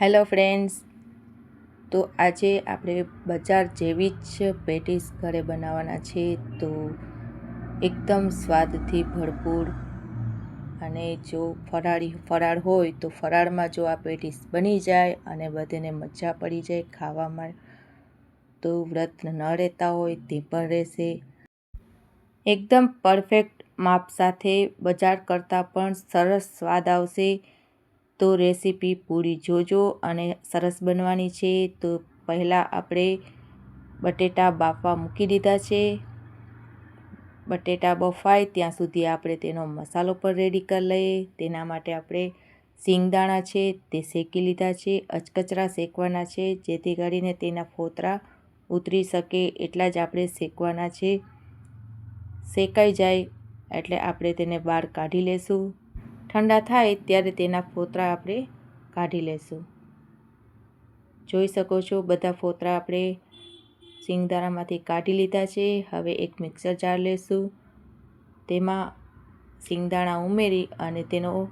Hello friends. તો આજે આપણે બજાર જેવી જ પેટીસ ઘરે બનાવવાના છે તો એકદમ સ્વાદથી ભરપૂર અને જો ફરાળી, ફરાળ હોય તો ફરાળમાં જો આ પેટીસ બની જાય અને બધાને મજા પડી જાય ખાવામાં, તો વ્રત ન રહેતા હોય તે પણ રહેશે. એકદમ પરફેક્ટ માપ સાથે બજાર કરતાં પણ સરસ સ્વાદ આવશે. તો રેસીપી પૂરી જોજો અને સરસ બનવાની છે. તો પહેલાં આપણે બટેટા બાફવા મૂકી દીધા છે. બટેટા બફાય ત્યાં સુધી આપણે તેનો મસાલો પણ રેડી કરી લઈએ. તેના માટે આપણે સિંગદાણા છે તે શેકી લીધા છે. અચકચરા શેકવાના છે જેથી કરીને તેના ફોતરા ઉતરી શકે એટલા જ આપણે શેકવાના છે. શેકાઈ જાય એટલે આપણે તેને બહાર કાઢી લેશું. ઠંડા થાય ત્યારે તેના ફોતરા આપણે કાઢી લેશું. જોઈ શકો છો, બધા ફોતરા આપણે સિંગદાણામાંથી કાઢી લીધા છે. હવે એક મિક્સર જાર લેશું. તેમાં સિંગદાણા ઉમેરી અને તેનો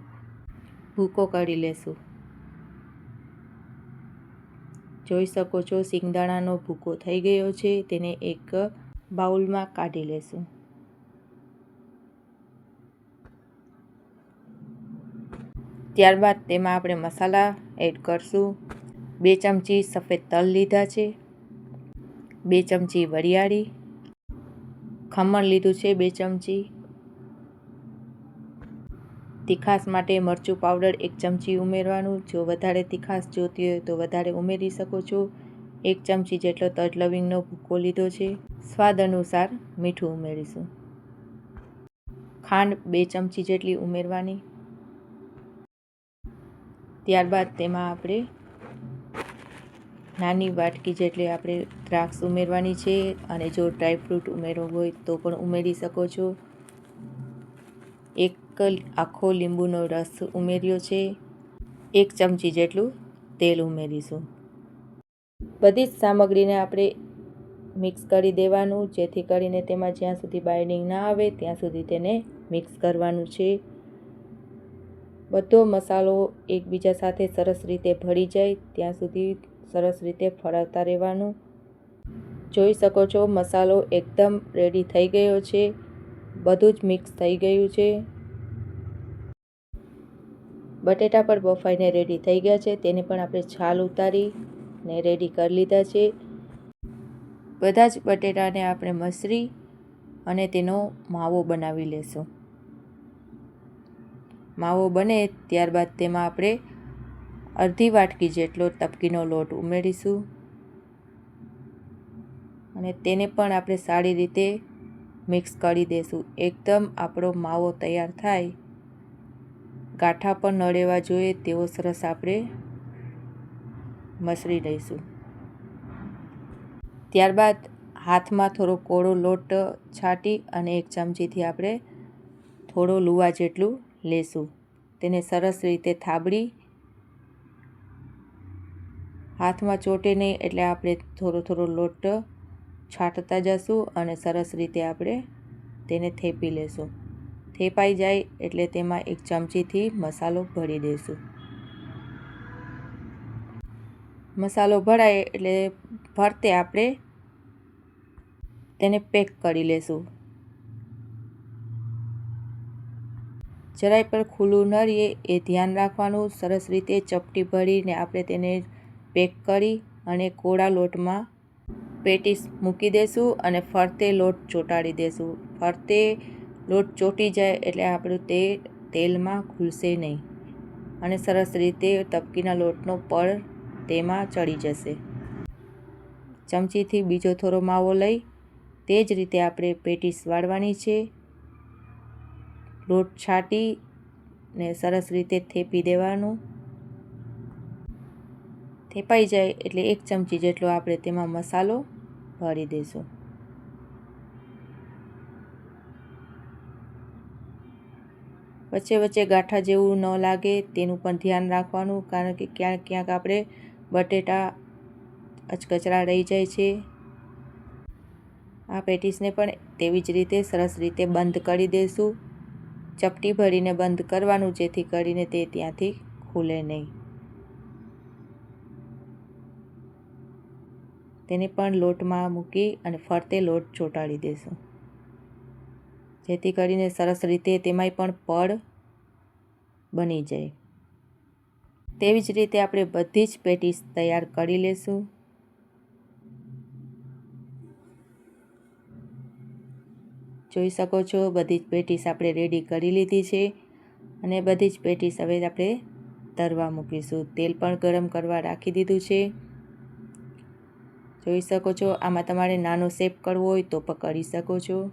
ભૂકો કાઢી લેશું. જોઈ શકો છો, સિંગદાણાનો ભૂકો થઈ ગયો છે. તેને એક બાઉલમાં કાઢી લેશું. ત્યારબાદ તેમાં આપણે મસાલા એડ કરશું. બે ચમચી સફેદ તલ લીધા છે. બે ચમચી વરિયાળી. ખમણ લીધું છે બે ચમચી. તીખાસ માટે મરચું પાવડર એક ચમચી ઉમેરવાનું. જો વધારે તીખાસ જોતી હોય તો વધારે ઉમેરી શકો છો. એક ચમચી જેટલો તજ લવિંગનો ભૂકો લીધો છે. સ્વાદ અનુસાર મીઠું ઉમેરીશું. ખાંડ બે ચમચી જેટલી ઉમેરવાની. ત્યારબાદ તેમાં આપણે નાની વાટકી જેટલી આપણે દ્રાક્ષ ઉમેરવાની છે અને જો ડ્રાયફ્રૂટ ઉમેરવું હોય તો પણ ઉમેરી શકો છો. એક આખો લીંબુનો રસ ઉમેર્યો છે. એક ચમચી જેટલું તેલ ઉમેરીશું. બધી જ સામગ્રીને આપણે મિક્સ કરી દેવાનું, જેથી કરીને તેમાં જ્યાં સુધી બાઇડિંગ ના આવે ત્યાં સુધી તેને મિક્સ કરવાનું છે. બધો મસાલો એકબીજા સાથે સરસ રીતે ભળી જાય, ત્યાં સુધી સરસ રીતે ફળાવતા રહેવાનું. જોઈ શકો છો, મસાલો એકદમ રેડી થઈ ગયો છે, બધું જ મિક્સ થઈ ગયું છે. બટેટા પણ બફાઈને રેડી થઈ ગયા છે, તેને પણ આપણે છાલ ઉતારી ને રેડી કરી લીધા છે. બધા જ બટેટાને આપણે મસરી અને તેનો માવો બનાવી લેશું. માવો બને ત્યારબાદ તેમાં આપણે અડધી વાટકી જેટલો તપકીનો લોટ ઉમેરીશું. અને તેને પણ આપણે સારી રીતે મિક્સ કરી દઈશું એકદમ આપણો માવો તૈયાર થાય. ગાંઠા પણ ન રહેવા જોઈએ, તેવો સરસ આપણે મસળી લઈશું. ત્યારબાદ હાથમાં થોડો કોળો લોટ છાંટી અને એક ચમચીથી આપણે થોડો લુવા જેટલું લેશું. તેને સરસ રીતે થાબડી હાથમાં ચોટે નહીં એટલે આપણે થોડો થોડો લોટ છાંટતા જશું અને સરસ રીતે આપણે તેને થેપી લેશું. થેપાઈ જાય એટલે તેમાં એક ચમચીથી મસાલો ભરી દઈશું મસાલો ભરાય એટલે ભરતે આપણે તેને પેક કરી લેશું. જરાય પણ ખુલ્લું ન રહીએ એ ધ્યાન રાખવાનું સરસ રીતે ચપટી ભરીને આપણે તેને પેક કરી અને કોળા લોટમાં પેટીસ મૂકી દઈશું અને ફરતે લોટ ચોંટાડી દઈશું ફરતે લોટ ચોંટી જાય એટલે આપણું તે તેલમાં ખુલશે નહીં અને સરસ રીતે તપકીના લોટનો પળ તેમાં ચડી જશે. ચમચીથી બીજો થોડો માવો લઈ તે જ રીતે આપણે પેટીસ વાળવાની છે. લોટ છાંટી ને સરસ રીતે થેપી દેવાનું. થેપાઈ જાય એટલે એક ચમચી જેટલો આપણે તેમાં મસાલો ભરી દઈશું. વચ્ચે વચ્ચે ગાંઠા જેવું ન લાગે તેનું પણ ધ્યાન રાખવાનું, કારણ કે ક્યાંક ક્યાંક આપણે બટેટા અચકચરા રહી જાય છે. આ પેટીસને પણ તેવી જ રીતે સરસ રીતે બંધ કરી દઈશું. ચપટી ભરીને બંધ કરવાનું જેથી કરીને તે ત્યાંથી ખુલે નહીં. તેને પણ લોટમાં મૂકી અને ફરતે લોટ ચોંટાડી દેશું. જેથી કરીને સરસ રીતે તેમાંય પણ પડ બની જાય. તેવી જ રીતે આપણે બધી જ પેટીસ તૈયાર કરી લઈશું જોઈ શકો છો. બધી જ પેટીસ આપણે રેડી કરી લીધી છે અને બધી જ પેટીસ હવે આપણે તરવા મૂકીશું. તેલ પણ ગરમ કરવા રાખી દીધું છે. જોઈ શકો છો, આમાં તમારે નાનો શેપ કરવો હોય તો પણ કરી શકો છો.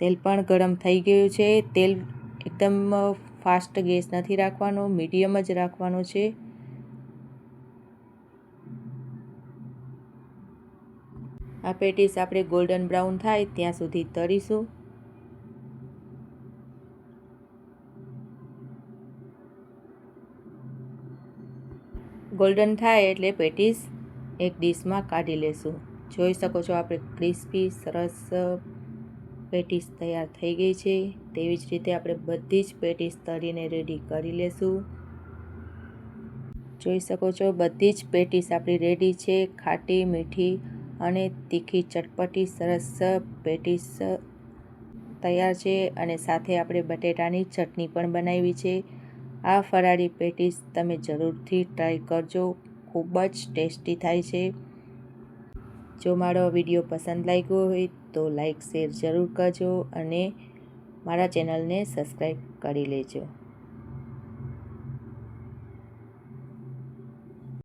તેલ પણ ગરમ થઈ ગયું છે. તેલ એકદમ ફાસ્ટ ગેસ નથી રાખવાનો, મીડિયમ જ રાખવાનો છે. આ પેટીસ આપણે ગોલ્ડન બ્રાઉન થાય ત્યાં સુધી તળીશું. ગોલ્ડન થાય એટલે પેટીસ એક ડીશમાં કાઢી લેશું. જોઈ શકો છો આપણે ક્રિસ્પી, સરસ પેટીસ તૈયાર થઈ ગઈ છે. તેવી જ રીતે આપણે બધી જ પેટીસ તળીને રેડી કરી લેશું. જોઈ શકો છો બધી જ પેટીસ આપણી રેડી છે. ખાટી, મીઠી અને તીખી ચટપટી, સરસ પેટીસ તૈયાર છે અને સાથે આપણે બટેટાની ચટણી પણ બનાવી છે. આ ફરાળી પેટીસ તમે જરૂરથી ટ્રાય કરજો, ખૂબ જ ટેસ્ટી થાય છે. જો મારો વીડિયો પસંદ લાગ્યો હોય તો લાઈક, શેર જરૂર કરજો અને મારા ચેનલને સબસ્ક્રાઈબ કરી લેજો.